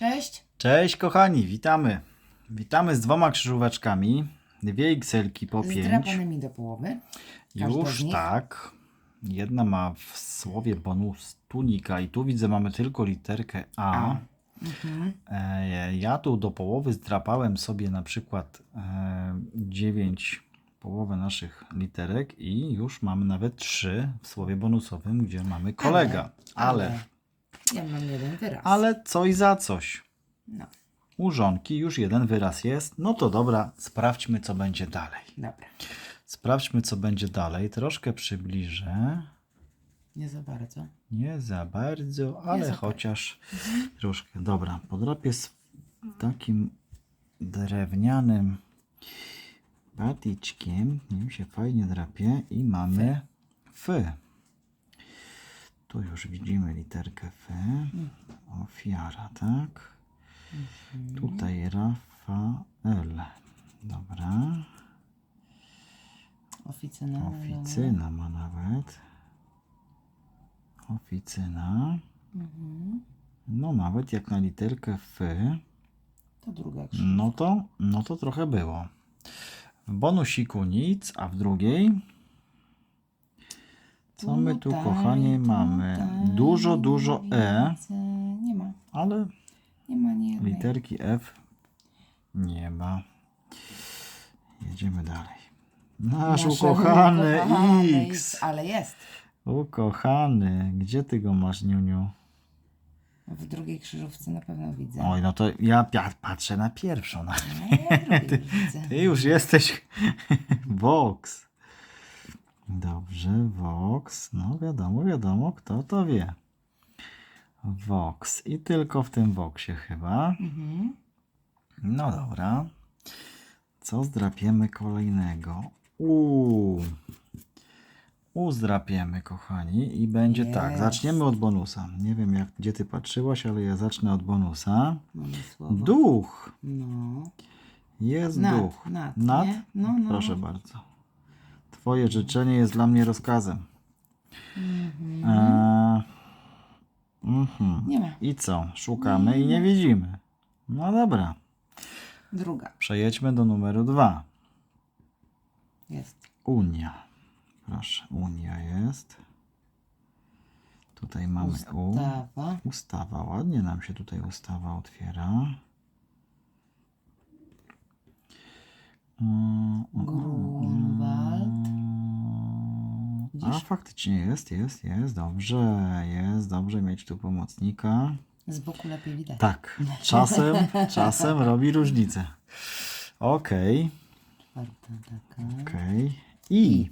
Cześć. Cześć kochani, witamy. Witamy z dwoma krzyżóweczkami. Dwie XL-ki po Z 5. drapanymi do połowy. Każda z Już nich? tak. Jedna ma w słowie bonus tunika i tu widzę mamy tylko literkę A. A. Mhm. E, ja tu do połowy zdrapałem sobie na przykład e, 9 połowę naszych literek i już mamy nawet 3 w słowie bonusowym, gdzie mamy kolega. Ale, Ja mam jeden wyraz. ale coś za coś. No, U żonki już jeden wyraz jest. No to dobra, sprawdźmy, co będzie dalej. dobra. Sprawdźmy, co będzie dalej. Troszkę przybliżę. Nie za bardzo. Nie za bardzo, ale za chociaż troszkę. Dobra, podrapię z takim drewnianym patyczkiem. Nim się fajnie drapie i mamy F. Tu już widzimy literkę F. Ofiara, tak? Tutaj Rafael. Dobra. Oficyna. Oficyna ma nawet. Oficyna. Mhm. No nawet jak na literkę F, To druga no to, no to trochę było. W bonusiku nic, a w drugiej co my tu Tutaj, kochani mamy? tutaj, Dużo, dużo E. Nie ma. ale Nie ma literki F nie ma. Jedziemy dalej. Nasz Nasz ukochany ukochany X. Ale jest. Ukochany, gdzie ty go masz, Niuniu? W drugiej krzyżówce na pewno widzę. Oj, no to ja pia- patrzę na pierwszą. Na... No, ja drugiej widzę. Ty już jesteś Vox. Dobrze, Vox. No wiadomo, wiadomo, kto to wie. Vox. I tylko w tym Voxie chyba. Mhm. No dobra. Co zdrapiemy kolejnego? Uuu. Uzdrapiemy, kochani. I będzie tak. Zaczniemy od bonusa. Nie wiem, jak, gdzie ty patrzyłaś, ale ja zacznę od bonusa. Duch. No. Jest Nad, duch. nad, Nad? No, no. Proszę bardzo. Twoje życzenie jest dla mnie rozkazem. Mhm. Eee, mhm. Nie ma. I co? Szukamy i nie widzimy. No dobra. Druga. Przejedźmy do numeru dwa. Jest. Unia. Proszę, Unia jest. Tutaj mamy U. Ustawa. Ustawa. Ładnie nam się tutaj ustawa otwiera. Mm, mm, Grunwald. Mm. A Widzisz? faktycznie jest, jest, jest. Dobrze, jest. Dobrze mieć tu pomocnika. Z boku lepiej widać. Tak, czasem, czasem robi różnicę. Okej, Czwarta taka. okej. I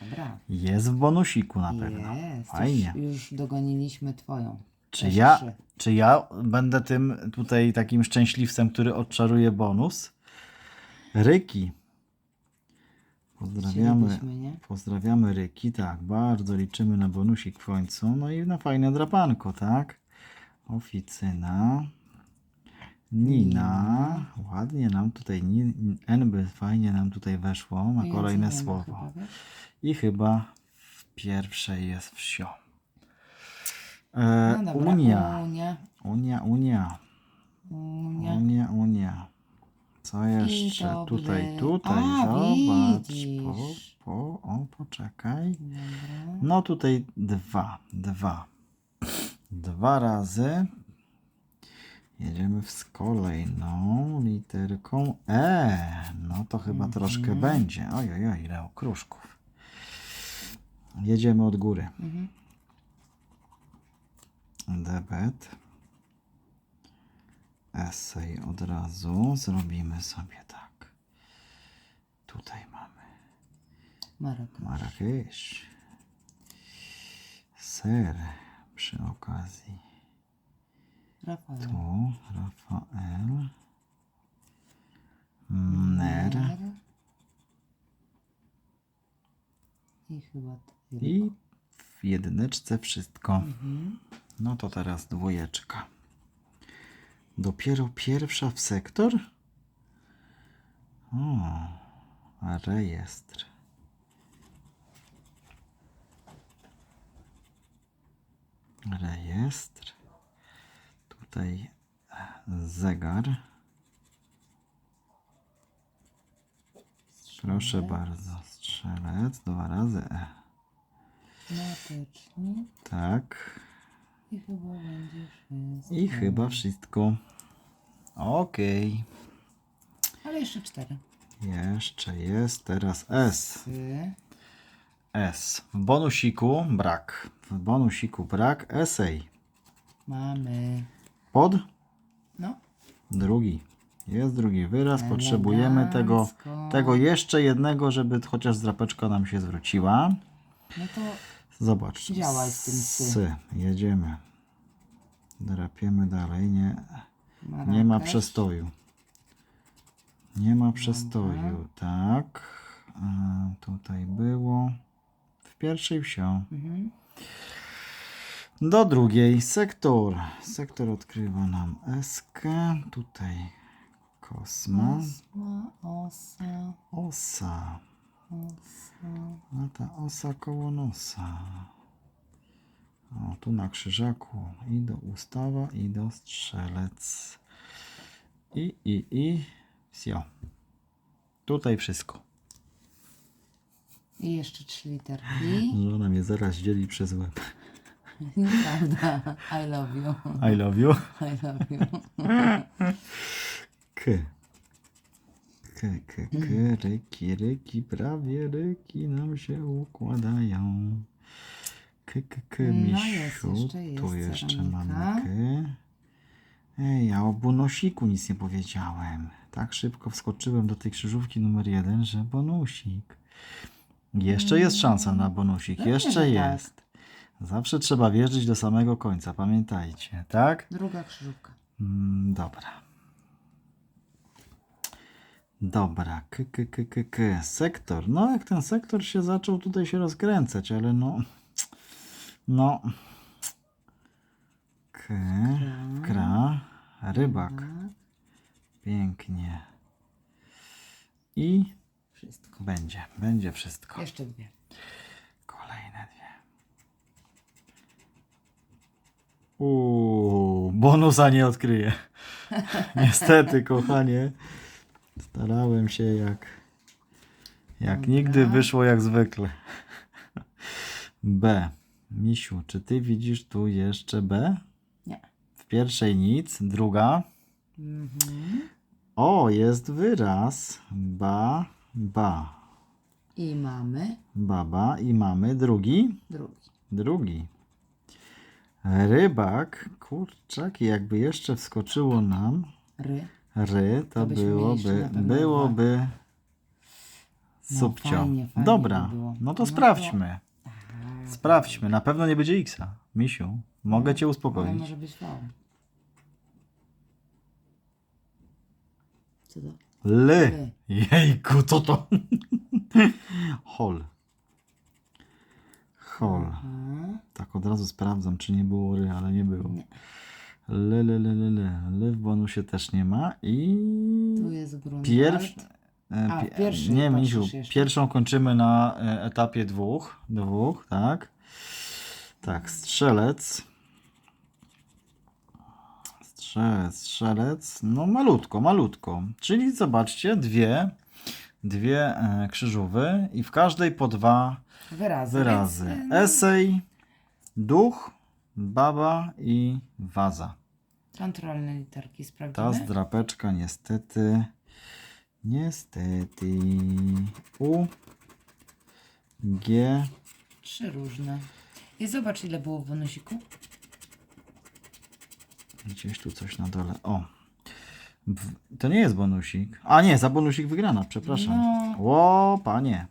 Dobra. jest w bonusiku na pewno. Jest. Fajnie. Już, już dogoniliśmy twoją. Czy Też ja, trzy. czy ja będę tym tutaj takim szczęśliwcem, który odczaruje bonus? Ryki. Pozdrawiamy. Nie? Pozdrawiamy Ryki, tak, bardzo liczymy na bonusik w końcu. No i na fajne drapanko, tak? Oficyna. Nina. Ładnie nam tutaj, Ni- N by fajnie nam tutaj weszło na Więcej kolejne nie ma słowo. chyba, wiesz? I chyba w pierwszej jest wsio. E, No dobra. Unia. Unia. Unia, Unia. Unia. Unia, Unia. Co jeszcze? dobrze. Tutaj, tutaj, A, zobacz. Po, widzisz. po, o, poczekaj. Dobra. No tutaj dwa, dwa. Dwa razy. Jedziemy z kolejną literką E. No to chyba troszkę będzie. Oj, oj, oj, ile okruszków. Jedziemy od góry. Mhm. Debet. Esej od razu. Zrobimy sobie tak. Tutaj mamy Marok. Marrakesz. Ser przy okazji. Rafael. Tu Rafael. Ner. I chyba ty. I w jedyneczce wszystko. Mhm. No to teraz dwójeczka. Dopiero pierwsza w sektor? O, rejestr. Rejestr. Tutaj zegar. Proszę bardzo, strzelec, dwa razy E. Tak. I chyba będzie wszystko. I chyba wszystko. Okej. Ale jeszcze cztery. Jeszcze jest teraz S. Trzy. S. W bonusiku brak. W bonusiku brak. Esej. Mamy. Pod No. drugi. Jest drugi wyraz. Potrzebujemy tego, Elegancko. tego jeszcze jednego, żeby chociaż drapeczka nam się zwróciła. No to Zobacz. Działaj z tym sy. Jedziemy. Drapiemy dalej. Nie, nie ma przestoju. Nie ma przestoju. Tak. A, tutaj było. W pierwszej wsio. Mhm. Do drugiej. Sektor. Sektor odkrywa nam eskę. Tutaj kosmos. Osma, osa, Osa. Osa. A ta osa koło nosa. O, tu na krzyżaku i do ustawa, i do strzelec. I, i, i. Wsio. Tutaj wszystko. I jeszcze trzy literki. Żona mnie zaraz dzieli przez łeb. Nieprawda. I love you. I love you. I love you. K. K, k, k, ryki, ryki, prawie ryki nam się układają. K, k, k, No jest, misiu. jeszcze jest tu jeszcze ceramika. mamy K. Ej, ja o bonosiku nic nie powiedziałem. Tak szybko wskoczyłem do tej krzyżówki numer jeden, że bonusik. Jeszcze jest szansa na bonusik. Pewnie, Jeszcze że tak. jest. Zawsze trzeba wierzyć do samego końca, pamiętajcie, tak? Druga krzyżówka. Mm, dobra. Dobra, k, k, k, k, k. Sektor. No, jak ten sektor się zaczął tutaj się rozkręcać, ale no. No. K, kra, rybak. Pięknie. I Wszystko. będzie, będzie wszystko. Jeszcze dwie. Kolejne dwie. Uuu, bonusa nie odkryję. Niestety, kochanie. Starałem się jak. Jak Dobra. nigdy wyszło jak zwykle. B. Misiu, czy ty widzisz tu jeszcze B? Nie. W pierwszej nic, druga. Mhm. O, jest wyraz. Ba, ba. I mamy Baba i mamy drugi. drugi. Drugi. Rybak, kurczak, jakby jeszcze wskoczyło nam Ry. Ry, to, byłoby, byłoby No, subcio. fajnie, fajnie Dobra, by no to No to- sprawdźmy. Sprawdźmy, na pewno nie będzie X-a. Misiu, mogę cię Ale uspokoić. może być V. Co to? Ly. Ly. Jejku, co to? Hol. Hol. Tak od razu sprawdzam, czy nie było ry, ale nie było. Nie. Le, le, le, le, le. Le w bonusie też nie ma i... Tu jest Grunwald. Pierw... e, A, pierwszy nie, Misiu, pierwszą kończymy na e, etapie dwóch, dwóch, tak? Tak, strzelec. Strzelec, strzelec, no malutko, malutko. Czyli zobaczcie, dwie, dwie e, krzyżówy i w każdej po dwa Wyrazy. wyrazy. No, Esej, duch, baba i waza. Kontrolne literki Ta sprawdzimy. zdrapeczka niestety, niestety, U, G, Trzy różne. I zobacz ile było w bonusiku. gdzieś tu coś na dole, o. W- To nie jest bonusik. A nie, za bonusik wygrana, przepraszam. No. Ło, panie.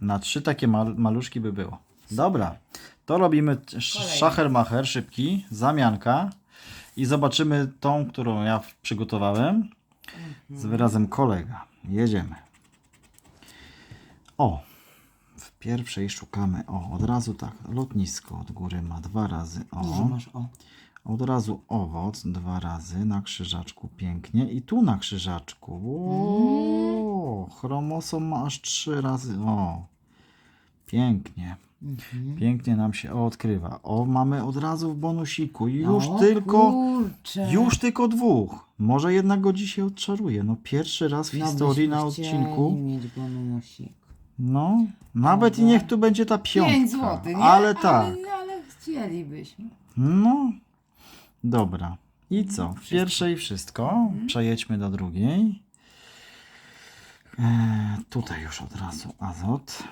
Na trzy takie mal maluszki by było. Dobra, to robimy sz- Kolejny. szacher-macher, szybki, zamianka. I zobaczymy tą, którą ja przygotowałem. Z wyrazem kolega. Jedziemy. O, w pierwszej szukamy. O, od razu tak. Lotnisko od góry ma dwa razy. O. O, masz o. od razu owoc dwa razy na krzyżaczku. Pięknie. I tu na krzyżaczku. O, chromosom ma aż trzy razy. O, pięknie. Mhm. Pięknie nam się odkrywa. O, mamy od razu w bonusiku. Już O, tylko, kurczę. już tylko dwóch. Może jednak go dzisiaj odczaruje. No pierwszy raz w No historii na odcinku. mieć bonusik. No, nawet i niech tu będzie ta piątka. 5 zł, nie? Ale tak. Ale, ale chcielibyśmy. No, dobra. I co? W pierwszej wszystko. Przejedźmy do drugiej. E, tutaj już od razu azot.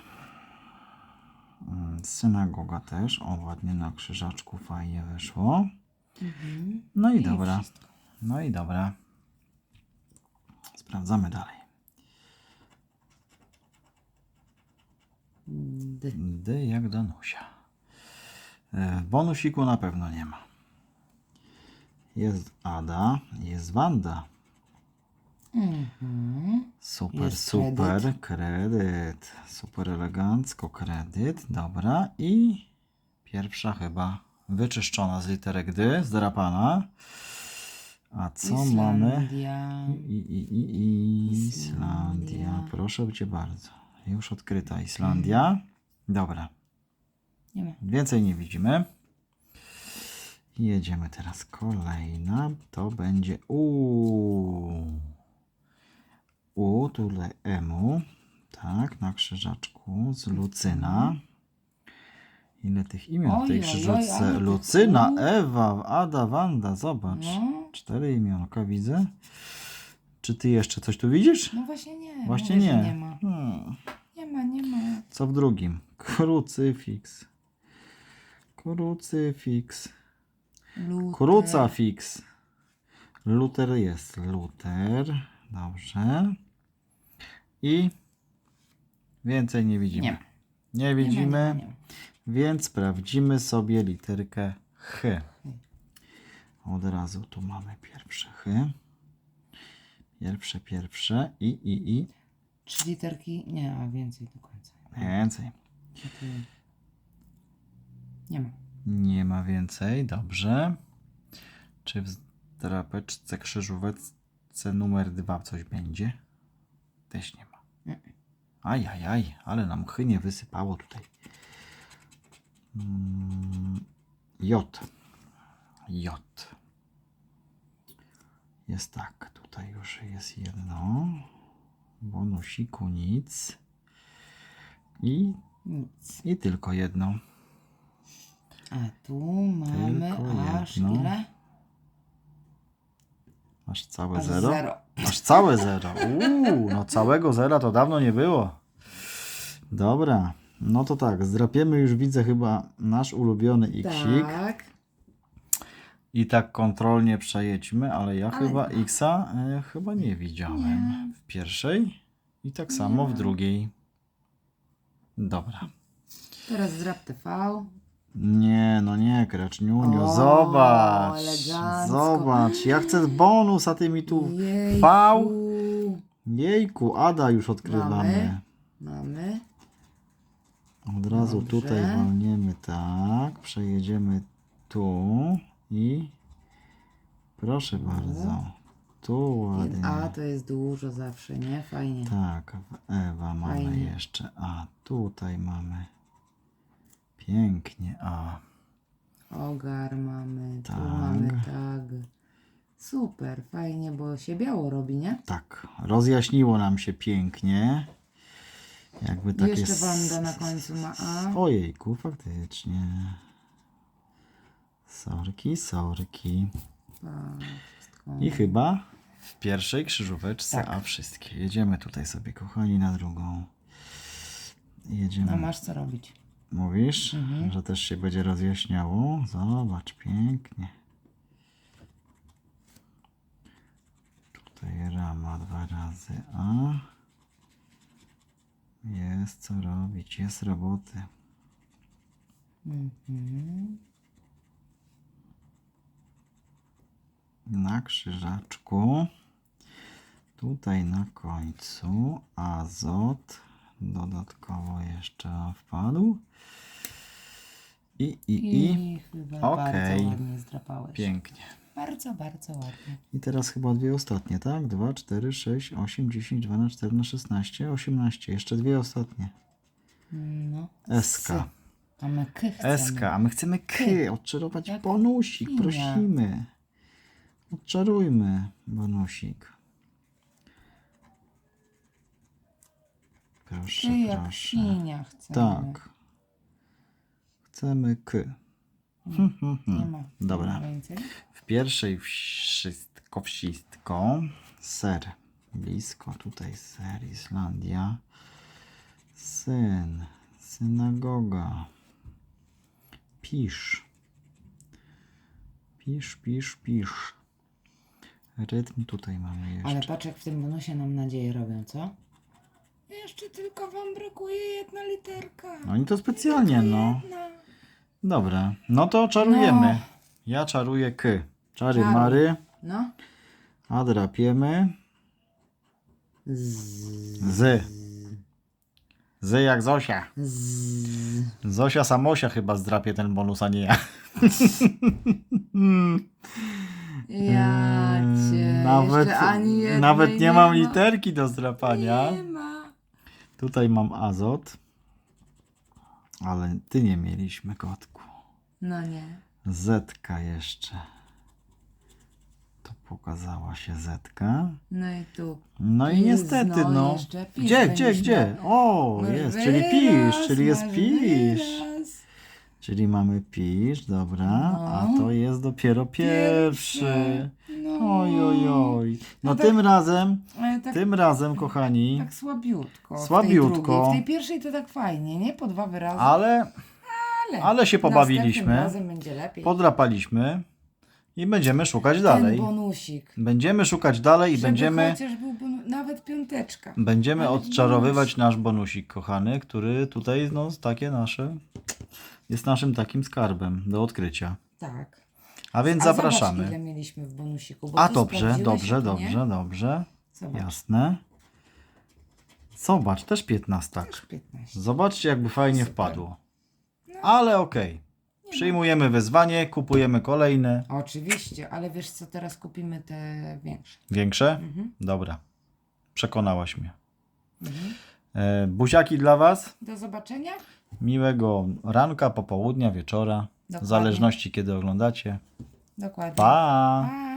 Synagoga też. O, ładnie na krzyżaczku fajnie wyszło. Mhm. No i I dobra. wszystko. No i dobra. Sprawdzamy dalej. D. D jak Danusia. E, W bonusiku na pewno nie ma. Jest Ada, jest Wanda. Mhm. Super, Jest super. Kredyt. Super elegancko kredyt. Dobra. I pierwsza chyba wyczyszczona z literek D, zdrapana. A co mamy? Islandia. I, i, i, i Islandia. Islandia. Proszę cię bardzo. Już odkryta Islandia. Dobra. Nie ma. Więcej nie widzimy. Jedziemy teraz kolejna. To będzie U. U, tutaj Emu. Tak, na krzyżaczku z Lucyna. Ile tych imion w tej tych Lucyna, U. Ewa, Ada, Wanda. Zobacz. No. Cztery imionka widzę. Czy ty jeszcze coś tu widzisz? No właśnie nie. Właśnie mówię, że nie. Nie ma. Hmm. Nie ma, nie ma. Co w drugim? Krucyfiks. Krucyfiks. Luther. Krucafix. Luter jest. Luter. Dobrze. I więcej nie widzimy. Nie. Nie widzimy, nie ma, nie ma. więc sprawdzimy sobie literkę H. Od razu tu mamy pierwsze H. Pierwsze, pierwsze i, i, i. Trzy literki? Nie, a więcej do końca. Więcej. Nie ma. Nie ma więcej, dobrze. Czy w drapeczce krzyżóweczce numer dwa coś będzie? Też nie ma. Ajajaj, ale nam chy nie wysypało tutaj. Mm, J. J. Jest tak, tutaj już jest jedno. Bonusiku nic. I, Nic. i tylko jedno. A tu mamy Tylko aż jedno. ile? Masz całe Aż zero? zero. Masz całe zero. Uuu, no całego zera to dawno nie było. Dobra, no to tak, zdrapiemy już widzę chyba nasz ulubiony xik Tak. i tak kontrolnie przejedźmy, ale ja Ale chyba xa e, chyba nie widziałem Nie. w pierwszej i tak samo w drugiej. Dobra. Teraz zrab TV. Nie, no nie, Kraczniuniu, O, zobacz, elegancko. zobacz, ja chcę bonus, a ty mi tu Jejku. V. Jejku, Ada już odkrywamy. Mamy. Mamy. Od razu Dobrze. tutaj walniemy tak, przejedziemy tu i proszę bardzo, tu ładnie. A to jest dużo zawsze, nie? Fajnie. Tak, w Ewa mamy Fajnie. jeszcze A, tutaj mamy pięknie A. Ogar mamy, Tak. tu mamy tag. Super, fajnie, bo się biało robi, nie? Tak, rozjaśniło nam się pięknie. Jakby takie... Jeszcze s- Wanda na końcu ma A. Ojejku, faktycznie. Sorki, sorki. Pa, wszystko. I chyba w pierwszej krzyżóweczce, Tak. a wszystkie. Jedziemy tutaj sobie, kochani, na drugą. Jedziemy. No masz co robić. Mówisz, Mhm. że też się będzie rozjaśniało? Zobacz, pięknie. Tutaj rama dwa razy A. Jest co robić, jest roboty. Mhm. na krzyżaczku. Tutaj na końcu azot. Dodatkowo jeszcze wpadł. I, i, i. I chyba Okej. bardzo ładnie zdrapałeś. Pięknie. Bardzo, bardzo ładnie. I teraz chyba dwie ostatnie, tak? 2, 4, 6, 8, 10, 12, 14, 16, 18. Jeszcze dwie ostatnie. No. SK. A my ky chcemy. SK, a my chcemy K, odczarować Jak bonusik, świnia. prosimy. Odczarujmy bonusik. Proszę, Ty jak proszę. świnia chcemy. Tak. Chcemy K. Hmm, hmm, Nie hmm. ma. Dobra. Nie więcej? W pierwszej wszystko, wszystko. Ser. Blisko tutaj ser, Islandia. Syn. Synagoga. Pisz. Pisz, pisz, pisz. Rytm tutaj mamy jeszcze. Ale patrz jak w tym bonusie nam nadzieję robią, co? Jeszcze tylko wam brakuje jedna literka. No i to specjalnie, no. Jedna. Dobra, no to czarujemy. No. Ja czaruję K. Czary Czaruj. mary. No. A drapiemy. Z, Z. Z jak Zosia. z. Zosia Samosia chyba zdrapie ten bonus, a nie ja. Ja cię. Nawet, Jeszcze ani jednej nawet nie mam ma. literki do zdrapania. Nie ma. Tutaj mam azot. Ale ty nie mieliśmy, kotku. No nie. Zetka jeszcze. To pokazała się zetka. No i tu. No i Pisz, niestety, no no. jeszcze pisz Gdzie, będziesz gdzie, gdzie? miał. O, jest, czyli pisz, czyli jest masz pisz. wyraz. Czyli mamy pisz, dobra, a No. to jest dopiero pierwszy. No. Oj, oj, oj. No No tak- tym razem, Ale tak, tym razem, kochani, tak słabiutko. w Słabiutko. tej drugiej. W tej pierwszej to tak fajnie, nie? Po dwa wyrazy. ale, ale, ale się pobawiliśmy. Następnym razem będzie lepiej. podrapaliśmy i będziemy szukać Ten dalej. bonusik. Będziemy szukać dalej i Żeby będziemy, chociaż był nawet piąteczka. będziemy Nawet odczarowywać nasz bonusik, kochany, który tutaj, no, takie nasze, jest naszym takim skarbem do odkrycia. Tak. A więc A zapraszamy. Zobacz, ile mieliśmy w bonusiku. Bo A dobrze, sprawdziłeś, dobrze, nie? dobrze, dobrze. Zobacz. Jasne. Zobacz, też 15. Też 15. Zobaczcie, jakby fajnie Super. wpadło. Ale okej. Przyjmujemy wyzwanie, kupujemy kolejne. Oczywiście, ale wiesz co, teraz kupimy te większe. Większe? Mhm. Dobra. Przekonałaś mnie. Mhm. E, buziaki dla Was. Do zobaczenia. Miłego ranka, popołudnia, wieczora. W Dokładnie. zależności kiedy oglądacie. Dokładnie. Pa! Pa.